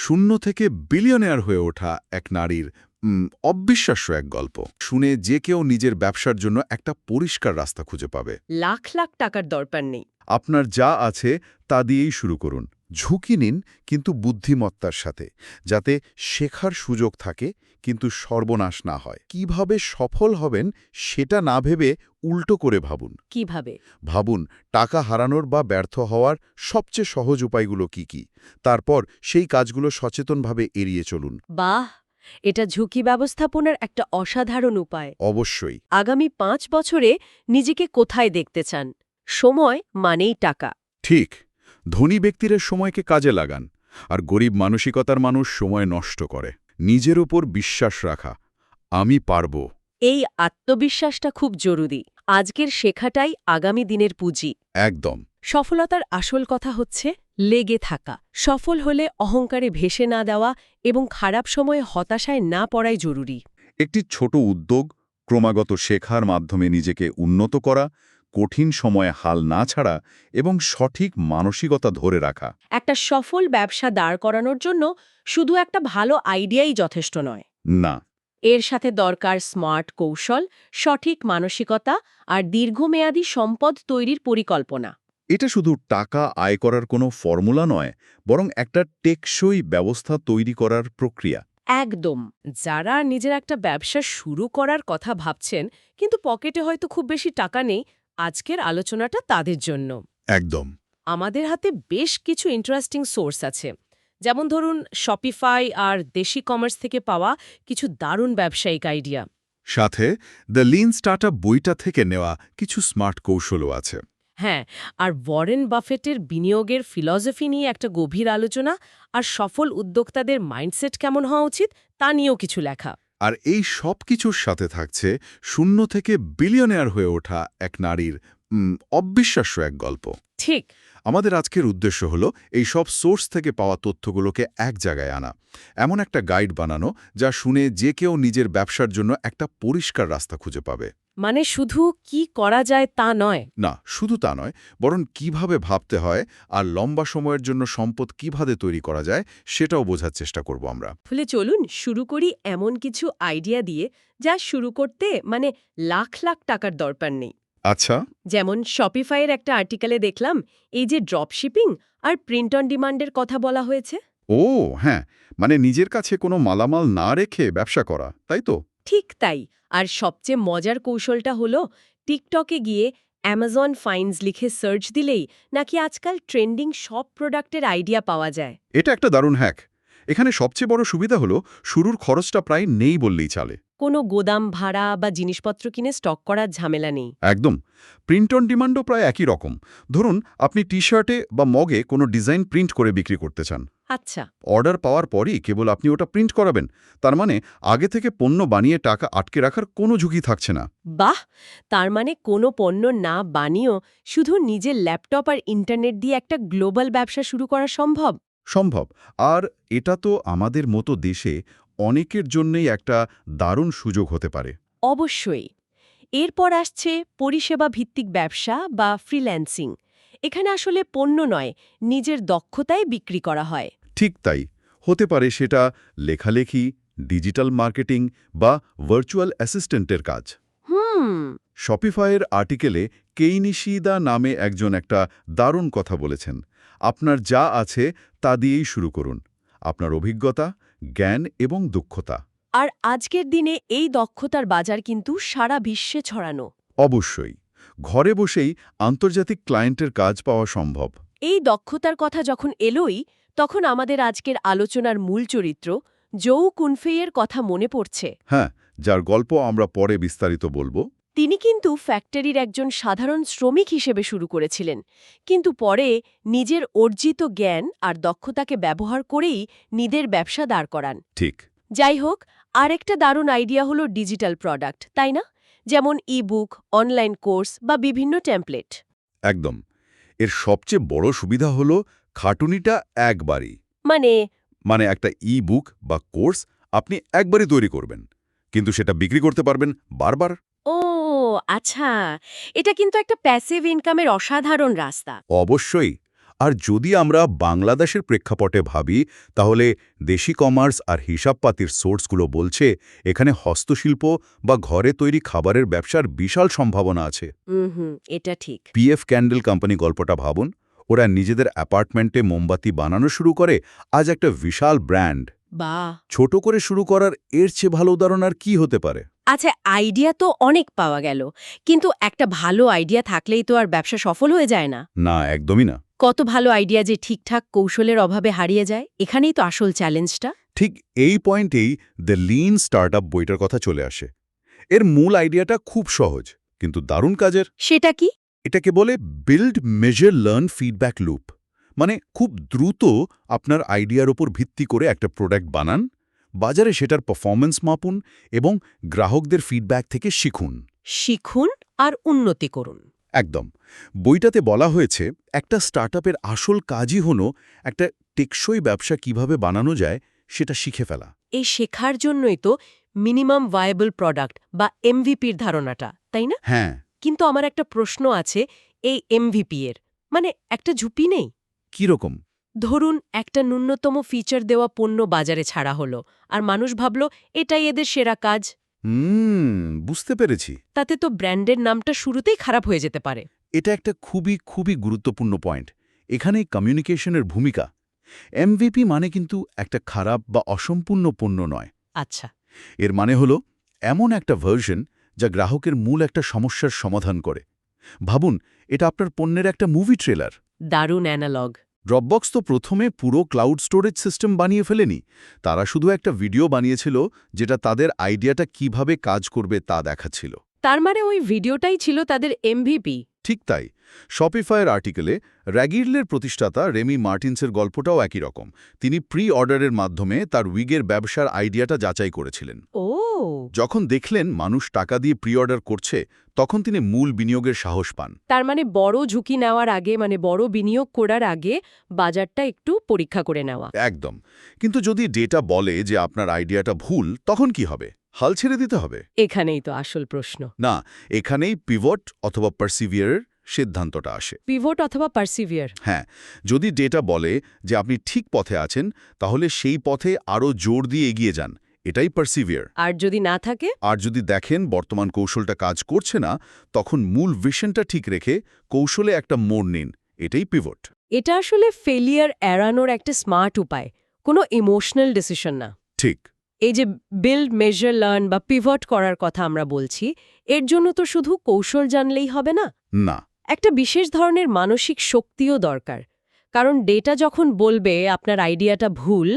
শূন্য থেকে বিলিয়নেয়ার হয়ে ওঠা এক নারীর উম, অবিশ্বাস্য এক গল্প। শুনে যে কেউ নিজের ব্যবসার জন্য একটা পরিষ্কার রাস্তা খুঁজে পাবে। লাখ লাখ টাকার দরকার নেই। আপনার যা আছে তা দিয়েই শুরু করুন। ঝুঁকি নিন কিন্তু বুদ্ধিমত্তার সাথে যাতে শেখার সুযোগ থাকে কিন্তু সর্বনাশ না হয়। কীভাবে সফল হবেন সেটা না ভেবে উল্টো করে ভাবুন। কীভাবে? ভাবুন টাকা হারানোর বা ব্যর্থ হওয়ার সবচেয়ে সহজ উপায়গুলো কি কি? তারপর সেই কাজগুলো সচেতনভাবে এড়িয়ে চলুন। বাহ! এটা ঝুঁকি ব্যবস্থাপনার একটা অসাধারণ উপায়। অবশ্যই। আগামী পাঁচ বছরে নিজেকে কোথায় দেখতে চান? সময় মানেই টাকা। ঠিক। ধনী ব্যক্তিরা সময়কে কাজে লাগান আর গরিব মানসিকতার মানুষ সময় নষ্ট করে। নিজের উপর বিশ্বাস রাখা আমি পারব। এই আত্মবিশ্বাসটা খুব জরুরি। আজকের শেখাটাই আগামী দিনের পুঁজি। একদম। সফলতার আসল কথা হচ্ছে লেগে থাকা। সফল হলে অহংকারে ভেসে না দেওয়া এবং খারাপ সময়ে হতাশায় না পড়াই জরুরি। একটি ছোট উদ্যোগ ক্রমাগত শেখার মাধ্যমে নিজেকে উন্নত করা কঠিন সময়ে হাল না ছাড়া এবং সঠিক মানসিকতা ধরে রাখা। একটা সফল ব্যবসা দাঁড় করানোর জন্য শুধু একটা ভালো আইডিয়াই যথেষ্ট নয়। না। এর সাথে দরকার স্মার্ট কৌশল সঠিক মানসিকতা আর দীর্ঘমেয়াদী সম্পদ তৈরির পরিকল্পনা। এটা শুধু টাকা আয় করার কোনো ফর্মুলা নয় বরং একটা টেকসই ব্যবস্থা তৈরি করার প্রক্রিয়া। একদম। যারা নিজের একটা ব্যবসা শুরু করার কথা ভাবছেন কিন্তু পকেটে হয়তো খুব বেশি টাকা নেই আজকের আলোচনাটা তাদের জন্য। একদম। আমাদের হাতে বেশ কিছু ইন্টারেস্টিং সোর্স আছে। যেমন ধরুন শপিফাই আর দেশি কমার্স থেকে পাওয়া কিছু দারুণ ব্যবসায়িক আইডিয়া সাথে দ্য লিন স্টার্টআপ বইটা থেকে নেওয়া কিছু স্মার্ট কৌশলও আছে। হ্যাঁ আর ওয়ারেন বাফেটের বিনিয়োগের ফিলসফি নিয়ে একটা গভীর আলোচনা আর সফল উদ্যোক্তাদের মাইন্ডসেট কেমন হওয়া উচিত তা নিয়েও কিছু লেখা। আর এই সব কিছুর সাথে থাকছে শূন্য থেকে বিলিয়নেয়ার হয়ে ওঠা এক নারীর অবিশ্বাস্য এক গল্প। ঠিক। আমাদের আজকের উদ্দেশ্য হল এই সব সোর্স থেকে পাওয়া তথ্যগুলোকে এক জায়গায় আনা। এমন একটা গাইড বানানো যা শুনে যে কেউ নিজের ব্যবসার জন্য একটা পরিষ্কার রাস্তা খুঁজে পাবে। মানে শুধু কি করা যায় তা নয়। না শুধু তা নয় বরং কীভাবে ভাবতে হয় আর লম্বা সময়ের জন্য সম্পদ কীভাবে তৈরি করা যায় সেটাও বোঝার চেষ্টা করব আমরা। ফলে চলুন শুরু করি এমন কিছু আইডিয়া দিয়ে যা শুরু করতে মানে লাখ লাখ টাকার দরকার নেই। আচ্ছা। যেমন শপিফাইয়ের একটা আর্টিকেলে দেখলাম এই যে ড্রপশিপিং আর প্রিন্ট অন ডিমান্ডের কথা বলা হয়েছে। ও হ্যাঁ মানে নিজের কাছে কোনো মালামাল না রেখে ব্যবসা করা তাই তো? ঠিক তাই। আর সবচেয়ে মজার কৌশলটা হলো টিকটকে গিয়ে অ্যামাজন ফাইন্স লিখে সার্চ দিলেই নাকি আজকাল ট্রেন্ডিং সব প্রোডাক্টের আইডিয়া পাওয়া যায়। এটা একটা দারুণ হ্যাক এখানে সবচেয়ে বড় সুবিধা হলো শুরুর খরচটা প্রায় নেই বললেই চলে। কোনো গোদাম ভাড়া বা জিনিসপত্র কিনে স্টক করার ঝামেলা নেই। একদম। প্রিন্ট অন ডিমান্ডও প্রায় একই রকম। ধরুন আপনি টি শার্টে বা মগে কোনো ডিজাইন প্রিন্ট করে বিক্রি করতে চান। আচ্ছা। অর্ডার পাওয়ার পরই কেবল আপনি ওটা প্রিন্ট করাবেন। তার মানে আগে থেকে পণ্য বানিয়ে টাকা আটকে রাখার কোনো ঝুঁকি থাকছে না। বাহ! তার মানে কোনো পণ্য না বানিয়েও শুধু নিজের ল্যাপটপ আর ইন্টারনেট দিয়ে একটা গ্লোবাল ব্যবসা শুরু করা সম্ভব? সম্ভব। আর এটা তো আমাদের মতো দেশে অনেকের জন্যই একটা দারুণ সুযোগ হতে পারে। অবশ্যই। এরপর আসছে পরিষেবা ভিত্তিক ব্যবসা বা ফ্রিল্যান্সিং এখানে আসলে পণ্য নয় নিজের দক্ষতায় বিক্রি করা হয়। ঠিক তাই হতে পারে সেটা লেখালেখি ডিজিটাল মার্কেটিং বা ভার্চুয়াল অ্যাসিস্ট্যান্টের কাজ। হুম। শপিফাইয়ের আর্টিকেলে কেইনিশিদা নামে একজন একটা দারুণ কথা বলেছেন। আপনার যা আছে তা দিয়েই শুরু করুন। আপনার অভিজ্ঞতা জ্ঞান এবং দক্ষতা। আর আজকের দিনে এই দক্ষতার বাজার কিন্তু সারা বিশ্বে ছড়ানো। অবশ্যই। ঘরে বসেই আন্তর্জাতিক ক্লায়েন্টের কাজ পাওয়া সম্ভব। এই দক্ষতার কথা যখন এলোই তখন আমাদের আজকের আলোচনার মূল চরিত্র জৌ কুনফেইয়ের কথা মনে পড়ছে। হ্যাঁ যার গল্প আমরা পরে বিস্তারিত বলব। তিনি কিন্তু ফ্যাক্টরির একজন সাধারণ শ্রমিক হিসেবে শুরু করেছিলেন কিন্তু পরে নিজের অর্জিত জ্ঞান আর দক্ষতাকে ব্যবহার করেই নিজের ব্যবসা দাঁড় করান। ঠিক। যাই হোক আরেকটা দারুণ আইডিয়া হলো ডিজিটাল প্রোডাক্ট তাই না? যেমন ই বুক অনলাইন কোর্স বা বিভিন্ন টেমপ্লেট একদম। এর সবচেয়ে বড় সুবিধা হলো খাটুনিটা একবারই। মানে? মানে একটা ই বুক বা কোর্স আপনি একবারই তৈরি করবেন। কিন্তু সেটা বিক্রি করতে পারবেন বারবার। ও আচ্ছা। এটা কিন্তু একটা প্যাসিভ ইনকামের অসাধারণ রাস্তা। অবশ্যই। আর যদি আমরা বাংলাদেশের প্রেক্ষাপটে ভাবি তাহলে দেশি কমার্স আর হিসাবপাতির সোর্সগুলো বলছে এখানে হস্তশিল্প বা ঘরে তৈরি খাবারের ব্যবসার বিশাল সম্ভাবনা আছে। এটা ঠিক। পিএফ ক্যান্ডেল কোম্পানি গল্পটা ভাবুন। ওরা নিজেদের অ্যাপার্টমেন্টে মোমবাতি বানানো শুরু করে আজ একটা বিশাল ব্র্যান্ড। বা ছোট করে শুরু করার এর চেয়ে ভালো উদাহরণ আর কি হতে পারে? আচ্ছা আইডিয়া তো অনেক পাওয়া গেল কিন্তু একটা ভালো আইডিয়া থাকলেই তো আর ব্যবসা সফল হয়ে যায় না। না একদমই না। কত ভালো আইডিয়া যে ঠিকঠাক কৌশলের অভাবে হারিয়ে যায় এখানেই তো আসল চ্যালেঞ্জটা। ঠিক এই পয়েন্টেই দ্য লিন স্টার্টআপ বইটার কথা চলে আসে। এর মূল আইডিয়াটা খুব সহজ কিন্তু দারুণ কাজের। সেটা কি? এটাকে বলে build measure learn feedback loop মানে খুব দ্রুত আপনার আইডিয়ার ওপর ভিত্তি করে একটা প্রোডাক্ট বানান বাজারে সেটার পারফরমেন্স মাপুন এবং গ্রাহকদের ফিডব্যাক থেকে শিখুন। শিখুন আর উন্নতি করুন। একদম। বইটাতে বলা হয়েছে একটা স্টার্টআপের আসল কাজই হলো একটা টেকসই ব্যবসা কীভাবে বানানো যায় সেটা শিখে ফেলা। এই শেখার জন্যই তো মিনিমাম ভায়াবল প্রোডাক্ট বা এমভিপির ধারণাটা তাই না? হ্যাঁ। কিন্তু আমার একটা প্রশ্ন আছে এই এমভিপি এর। মানে একটা ঝুপি নেই? কীরকম ধরুন একটা ন্যূনতম ফিচার দেওয়া পণ্য বাজারে ছাড়া হলো আর মানুষ ভাবল এটাই এদের সেরা কাজ। হুম বুঝতে পেরেছি। তাতে তো ব্র্যান্ডের নামটা শুরুতেই খারাপ হয়ে যেতে পারে। এটা একটা খুবই খুবই গুরুত্বপূর্ণ পয়েন্ট এখানেই কমিউনিকেশনের ভূমিকা। এমভিপি মানে কিন্তু একটা খারাপ বা অসম্পূর্ণ পণ্য নয়। আচ্ছা। এর মানে হলো এমন একটা ভার্সন যা গ্রাহকের মূল একটা সমস্যার সমাধান করে। ভাবুন এটা আপনার পণ্যের একটা মুভি ট্রেলার দারুণ অ্যানালগ ড্রপবক্স তো প্রথমে পুরো ক্লাউড স্টোরেজ সিস্টেম বানিয়ে ফেলেনি। তারা শুধু একটা ভিডিও বানিয়েছিল যেটা তাদের আইডিয়াটা কীভাবে কাজ করবে তা দেখাচ্ছিল। তার মানে ওই ভিডিওটাই ছিল তাদের এমভিপি ঠিক তাই। শপিফায়ের আর্টিকেলে র্যাগিরলের প্রতিষ্ঠাতা রেমি মার্টিন্সের গল্পটাও একই রকম। তিনি প্রি অর্ডারের মাধ্যমে তার উইগের ব্যবসার আইডিয়াটা যাচাই করেছিলেন। ও। যখন দেখলেন মানুষ টাকা দিয়ে প্রি অর্ডার করছে তখন তিনি মূল বিনিয়োগের সাহস পান। তার মানে বড় ঝুঁকি নেওয়ার আগে মানে বড় বিনিয়োগ করার আগে বাজারটা একটু পরীক্ষা করে নেওয়া। একদম। কিন্তু যদি ডেটা বলে যে আপনার আইডিয়াটা ভুল তখন কি হবে? হাল ছেড়ে দিতে হবে? এখানেই তো আসল প্রশ্ন। না এখানেই পিভট অথবা পার্সিভিয়ারের সিদ্ধান্তটা আসে। পিভট অথবা পার্সিভিয়ার হ্যাঁ যদি ডেটা বলে যে আপনি ঠিক পথে আছেন তাহলে সেই পথে আরও জোর দিয়ে এগিয়ে যান। এটাই পার্সিভিয়ার আর যদি না থাকে? আর যদি দেখেন বর্তমান কৌশলটা কাজ করছে না তখন মূল ভিশনটা ঠিক রেখে কৌশলে একটা মোড় নিন। এটাই পিভট এটা আসলে ফেলিয়ার এড়ানোর একটা স্মার্ট উপায়। কোনো ইমোশনাল ডিসিশন না। ঠিক। এই যে বিল্ড মেজার লার্ন বা পিভট করার কথা আমরা বলছি এর জন্য তো শুধু কৌশল জানলেই হবে না? না। একটা বিশেষ ধরনের মানসিক শক্তিও দরকার। কারণ ডেটা যখন বলবে আপনার আইডিয়াটা ভুল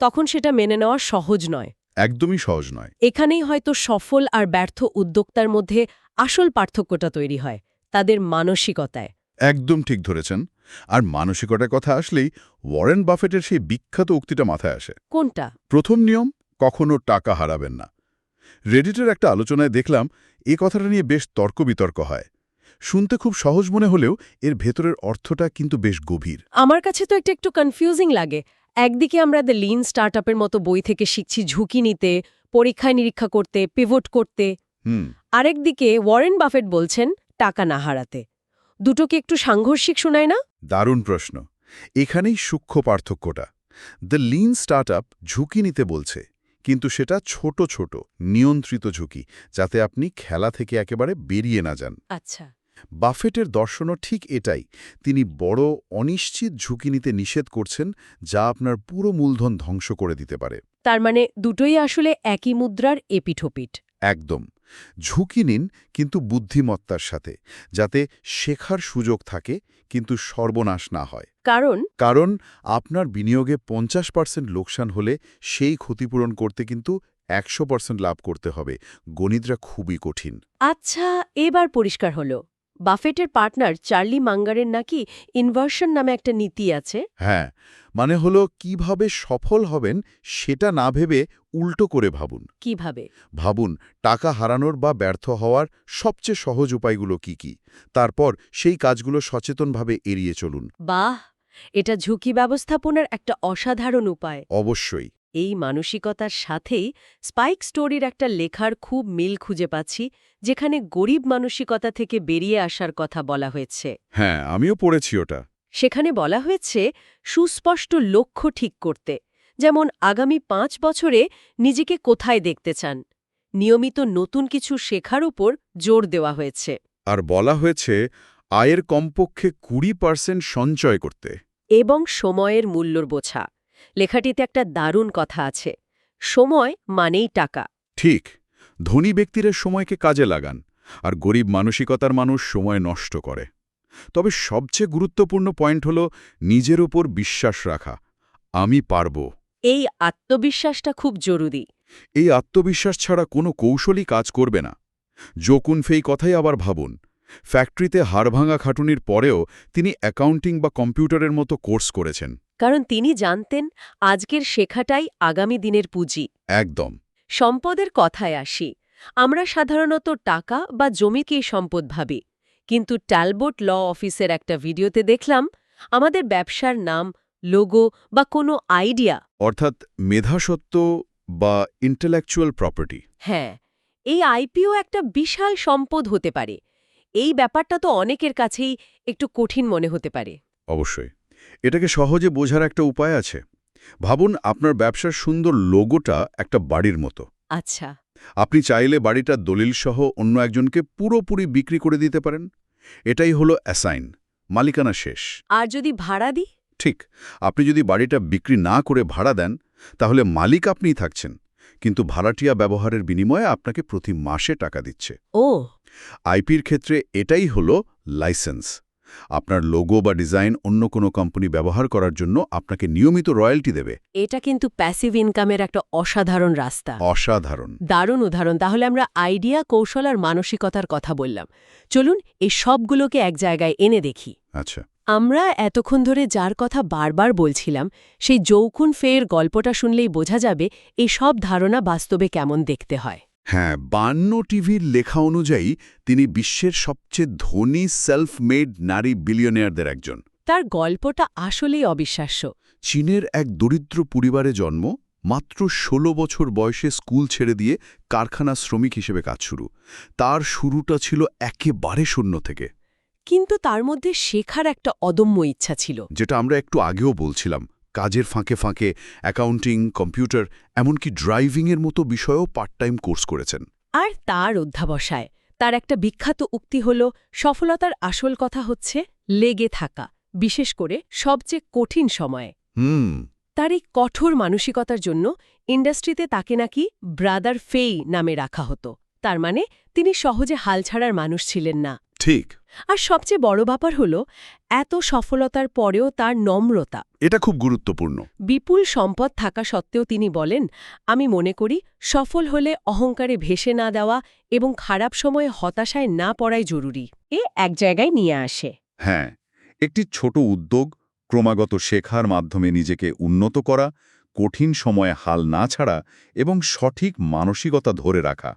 তখন সেটা মেনে নেওয়া সহজ নয়। একদমই সহজ নয়। এখানেই হয়তো সফল আর ব্যর্থ উদ্যোক্তার মধ্যে আসল পার্থক্যটা তৈরি হয় তাদের মানসিকতায়। একদম ঠিক ধরেছেন। আর মানসিকতার কথা আসলেই ওয়ারেন বাফেটের সেই বিখ্যাত উক্তিটা মাথায় আসে। কোনটা? প্রথম নিয়ম কখনো টাকা হারাবেন না। রেডিটের একটা আলোচনায় দেখলাম এ কথাটা নিয়ে বেশ তর্ক বিতর্ক হয়। শুনতে খুব সহজ মনে হলেও এর ভেতরের অর্থটা কিন্তু বেশ গভীর। আমার কাছে তো এটা একটু কনফিউজিং লাগে। একদিকে আমরা দ্য লিন স্টার্টআপের মতো বই থেকে শিখছি ঝুঁকি নিতে পরীক্ষায় নিরীক্ষা করতে পিভট করতে। হুম। আরেকদিকে ওয়ারেন বাফেট বলছেন টাকা না হারাতে। দুটোকে একটু সাংঘর্ষিক শোনায় না? দারুণ প্রশ্ন। এখানেই সূক্ষ্ম পার্থক্যটা। দ্য লিন স্টার্টআপ ঝুঁকি নিতে বলছে কিন্তু সেটা ছোট ছোট নিয়ন্ত্রিত ঝুঁকি যাতে আপনি খেলা থেকে একেবারে বেরিয়ে না যান। আচ্ছা। বাফেটের দর্শনও ঠিক এটাই তিনি বড় অনিশ্চিত ঝুঁকি নিতে নিষেধ করছেন যা আপনার পুরো মূলধন ধ্বংস করে দিতে পারে। তার মানে দুটোই আসলে একই মুদ্রার এপিঠোপিট একদম। ঝুঁকি নিন কিন্তু বুদ্ধিমত্তার সাথে যাতে শেখার সুযোগ থাকে কিন্তু সর্বনাশ না হয়। কারণ? কারণ আপনার বিনিয়োগে পঞ্চাশ পার্সেন্ট লোকসান হলে সেই ক্ষতিপূরণ করতে কিন্তু একশো পার্সেন্ট লাভ করতে হবে। গণিতরা খুবই কঠিন। আচ্ছা এবার পরিষ্কার হলো। বাফেটের পার্টনার চার্লি মাঙ্গারের নাকি ইনভার্সন নামে একটা নীতি আছে? হ্যাঁ মানে হলো কীভাবে সফল হবেন সেটা না ভেবে উল্টো করে ভাবুন। কীভাবে? ভাবুন টাকা হারানোর বা ব্যর্থ হওয়ার সবচেয়ে সহজ উপায়গুলো কি কি? তারপর সেই কাজগুলো সচেতনভাবে এড়িয়ে চলুন। বাহ! এটা ঝুঁকি ব্যবস্থাপনার একটা অসাধারণ উপায়। অবশ্যই। এই মানসিকতার সাথেই স্পাইক স্টোরির একটা লেখার খুব মিল খুঁজে পাচ্ছি যেখানে গরিব মানসিকতা থেকে বেরিয়ে আসার কথা বলা হয়েছে। হ্যাঁ আমিও পড়েছি ওটা। সেখানে বলা হয়েছে সুস্পষ্ট লক্ষ্য ঠিক করতে। যেমন আগামী পাঁচ বছরে নিজেকে কোথায় দেখতে চান? নিয়মিত নতুন কিছু শেখার উপর জোর দেওয়া হয়েছে। আর বলা হয়েছে আয়ের কমপক্ষে কুড়ি পার্সেন্ট সঞ্চয় করতে। এবং সময়ের মূল্যর বোঝা। লেখাটিতে একটা দারুণ কথা আছে। সময় মানেই টাকা। ঠিক ধনী ব্যক্তিরা সময়কে কাজে লাগান আর গরিব মানসিকতার মানুষ সময় নষ্ট করে। তবে সবচেয়ে গুরুত্বপূর্ণ পয়েন্ট হল নিজের উপর বিশ্বাস রাখা আমি পারব। এই আত্মবিশ্বাসটা খুব জরুরি। এই আত্মবিশ্বাস ছাড়া কোনো কৌশলই কাজ করবে না। জোকুন ফেই কথাই আবার ভাবুন ফ্যাক্টরিতে হাড়ভাঙা খাটুনির পরেও তিনি অ্যাকাউন্টিং বা কম্পিউটারের মতো কোর্স করেছেন। কারণ তিনি জানতেন আজকের শেখাটাই আগামী দিনের পুঁজি। একদম। সম্পদের কথায় আসি আমরা সাধারণত টাকা বা জমিকেই সম্পদ ভাবি কিন্তু ট্যালবোট ল অফিসের একটা ভিডিওতে দেখলাম আমাদের ব্যবসার নাম লোগো বা কোনো আইডিয়া। অর্থাৎ মেধাসত্ব বা ইন্টেলেকচুয়াল প্রপার্টি। হ্যাঁ এই আইপিও একটা বিশাল সম্পদ হতে পারে। এই ব্যাপারটা তো অনেকের কাছেই একটু কঠিন মনে হতে পারে। অবশ্যই। এটাকে সহজে বোঝার একটা উপায় আছে। ভাবুন আপনার ব্যবসার সুন্দর লোগোটা একটা বাড়ির মতো। আচ্ছা। আপনি চাইলে বাড়িটা দলিলসহ অন্য একজনকে পুরোপুরি বিক্রি করে দিতে পারেন। এটাই হলো অ্যাসাইন মালিকানা শেষ। আর যদি ভাড়া দিই? ঠিক আপনি যদি বাড়িটা বিক্রি না করে ভাড়া দেন তাহলে মালিক আপনিই থাকছেন। কিন্তু ভাড়াটিয়া ব্যবহারের বিনিময়ে আপনাকে প্রতি মাসে টাকা দিচ্ছে। ও। আইপির ক্ষেত্রে এটাই হলো লাইসেন্স। আপনার লোগো বা ডিজাইন অন্য কোনো কোম্পানি ব্যবহার করার জন্য আপনাকে নিয়মিত রয়্যালটি দেবে। এটা কিন্তু প্যাসিভ ইনকামের একটা অসাধারণ রাস্তা। অসাধারণ। দারুণ উদাহরণ। তাহলে আমরা আইডিয়া কৌশল আর মানসিকতার কথা বললাম। চলুন এই সবগুলোকে এক জায়গায় এনে দেখি। আচ্ছা। আমরা এতক্ষণ ধরে যার কথা বারবার বলছিলাম সেই যৌকুন ফের গল্পটা শুনলেই বোঝা যাবে এই সব ধারণা বাস্তবে কেমন দেখতে হয়। হ্যাঁ বান্ন টিভির লেখা অনুযায়ী তিনি বিশ্বের সবচেয়ে ধনী সেলফ মেড নারী বিলিয়নিয়ারদের একজন। তার গল্পটা আসলেই অবিশ্বাস্য। চীনের এক দরিদ্র পরিবারে জন্ম মাত্র ১৬ বছর বয়সে স্কুল ছেড়ে দিয়ে কারখানা শ্রমিক হিসেবে কাজ শুরু। তার শুরুটা ছিল একেবারে শূন্য থেকে। কিন্তু তার মধ্যে শেখার একটা অদম্য ইচ্ছা ছিল। যেটা আমরা একটু আগেও বলছিলাম। কাজের ফাঁকে ফাঁকে অ্যাকাউন্টিং কম্পিউটার এমনকি ড্রাইভিংয়ের মতো বিষয়েও পার্ট টাইম কোর্স করেছেন। আর তার অধ্যাবসায় তার একটা বিখ্যাত উক্তি হল সফলতার আসল কথা হচ্ছে লেগে থাকা বিশেষ করে সবচেয়ে কঠিন সময়ে। হুম। তার এই কঠোর মানসিকতার জন্য ইন্ডাস্ট্রিতে তাকে নাকি ব্রাদার ফেই নামে রাখা হতো। তার মানে তিনি সহজে হাল ছাড়ার মানুষ ছিলেন না। ঠিক। আর সবচেয়ে বড় ব্যাপার হল এত সফলতার পরেও তার নম্রতা। এটা খুব গুরুত্বপূর্ণ। বিপুল সম্পদ থাকা সত্ত্বেও তিনি বলেন আমি মনে করি সফল হলে অহংকারে ভেসে না দেওয়া এবং খারাপ সময়ে হতাশায় না পড়াই জরুরি। এ এক জায়গায় নিয়ে আসে। হ্যাঁ একটি ছোট উদ্যোগ ক্রমাগত শেখার মাধ্যমে নিজেকে উন্নত করা কঠিন সময়ে হাল না ছাড়া এবং সঠিক মানসিকতা ধরে রাখা।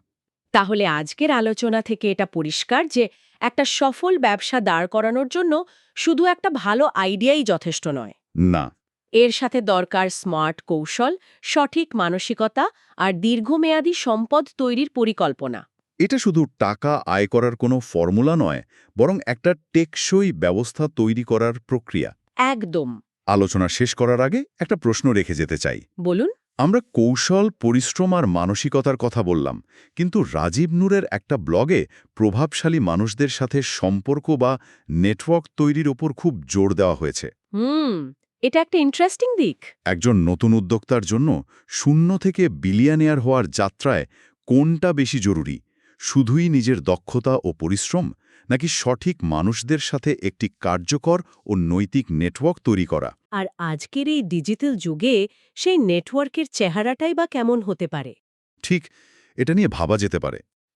তাহলে আজকের আলোচনা থেকে এটা পরিষ্কার যে একটা সফল ব্যবসা দাঁড় করানোর জন্য শুধু একটা ভালো আইডিয়াই যথেষ্ট নয়। না। এর সাথে দরকার স্মার্ট কৌশল সঠিক মানসিকতা আর দীর্ঘমেয়াদী সম্পদ তৈরির পরিকল্পনা। এটা শুধু টাকা আয় করার কোনো ফর্মুলা নয় বরং একটা টেকসই ব্যবস্থা তৈরি করার প্রক্রিয়া। একদম। আলোচনা শেষ করার আগে একটা প্রশ্ন রেখে যেতে চাই। বলুন। আমরা কৌশল পরিশ্রম আর মানসিকতার কথা বললাম কিন্তু রাজীব নূরের একটা ব্লগে প্রভাবশালী মানুষদের সাথে সম্পর্ক বা নেটওয়ার্ক তৈরির ওপর খুব জোর দেওয়া হয়েছে। হুম এটা একটা ইন্টারেস্টিং দিক। একজন নতুন উদ্যোক্তার জন্য শূন্য থেকে বিলিয়ানিয়ার হওয়ার যাত্রায় কোনটা বেশি জরুরি? শুধুই নিজের দক্ষতা ও পরিশ্রম নাকি সঠিক মানুষদের সাথে একটি কার্যকর ও নৈতিক নেটওয়ার্ক তৈরি করা? আর আজকের এই ডিজিটাল যুগে সেই নেটওয়ার্কের চেহারাটাই বা কেমন হতে পারে? ঠিক এটা নিয়ে ভাবা যেতে পারে।